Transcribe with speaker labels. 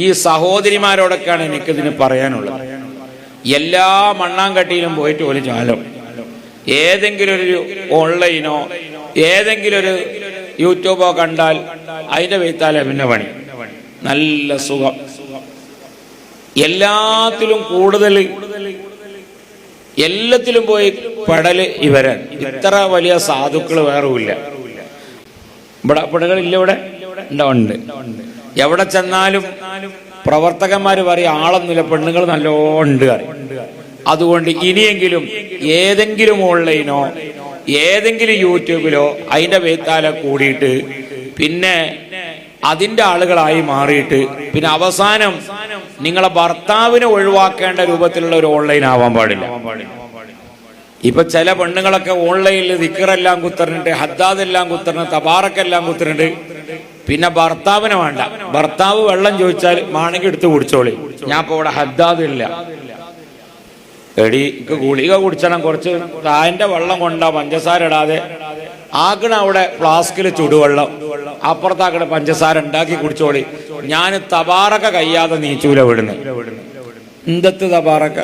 Speaker 1: ഈ സഹോദരിമാരോടൊക്കെയാണ് എനിക്കിതിന് പറയാനുള്ളത്. എല്ലാ മണ്ണാങ്കട്ടിയിലും പോയിട്ട് ഒരു ചാലം. ഏതെങ്കിലും ഒരു ഓൺലൈനോ ഏതെങ്കിലും ഒരു യൂട്യൂബോ കണ്ടാൽ അതിന്റെ വെയ്ത്താലേ പിന്നെ പണി. നല്ല സുഖം. എല്ലാത്തിലും കൂടുതൽ എല്ലാത്തിലും പോയി പെടൽ ഇവരൻ ഇത്ര വലിയ സാധുക്കൾ വേറുമില്ല. ഇവിടെ പെടുകളില്ല ഇവിടെ? ഉണ്ടാവുന്നുണ്ട് ഉണ്ട്. എവിടെ ചെന്നാലും പ്രവർത്തകന്മാർ പറയും ആളൊന്നുമില്ല പെണ്ണുങ്ങൾ നല്ലോണ്ട് അതുകൊണ്ട് ഇനിയെങ്കിലും ഏതെങ്കിലും ഓൺലൈനോ ഏതെങ്കിലും യൂട്യൂബിലോ അതിന്റെ വേത്താല കൂടിയിട്ട് പിന്നെ അതിന്റെ ആളുകളായി മാറിയിട്ട് പിന്നെ അവസാനം നിങ്ങളെ ഭർത്താവിനെ ഒഴിവാക്കേണ്ട രൂപത്തിലുള്ള ഒരു ഓൺലൈൻ ആവാൻ പാടില്ല. ഇപ്പൊ ചില പെണ്ണുങ്ങളൊക്കെ ഓൺലൈനിൽ ദിക്കറെല്ലാം കുത്തറിഞ്ഞിട്ട് ഹദ്ദാദെല്ലാം കുത്തറിഞ്ഞ് തബാറക്കെല്ലാം കുത്തറിഞ്ഞിട്ട് പിന്നെ ഭർത്താവിനെ വേണ്ട. ഭർത്താവ് വെള്ളം ചോദിച്ചാൽ മാണെങ്കിൽ എടുത്ത് കുടിച്ചോളി. ഞാൻ ഇപ്പൊ ഇവിടെ ഹദ്ദാദ് ഇല്ല എടി ഇക്ക് ഗുളിക കുടിച്ചണം. കുറച്ച് താന്റെ വെള്ളം കൊണ്ട പഞ്ചസാര ഇടാതെ. ആക്കണ അവിടെ ഫ്ലാസ്കിൽ ചുടുവെള്ളം. അപ്പുറത്താക്കണ പഞ്ചസാര ഉണ്ടാക്കി കുടിച്ചോളി. ഞാൻ തബാറക്ക കയ്യാതെ നീച്ചൂല വിടുന്നു എന്തത്ത് തബാറക്ക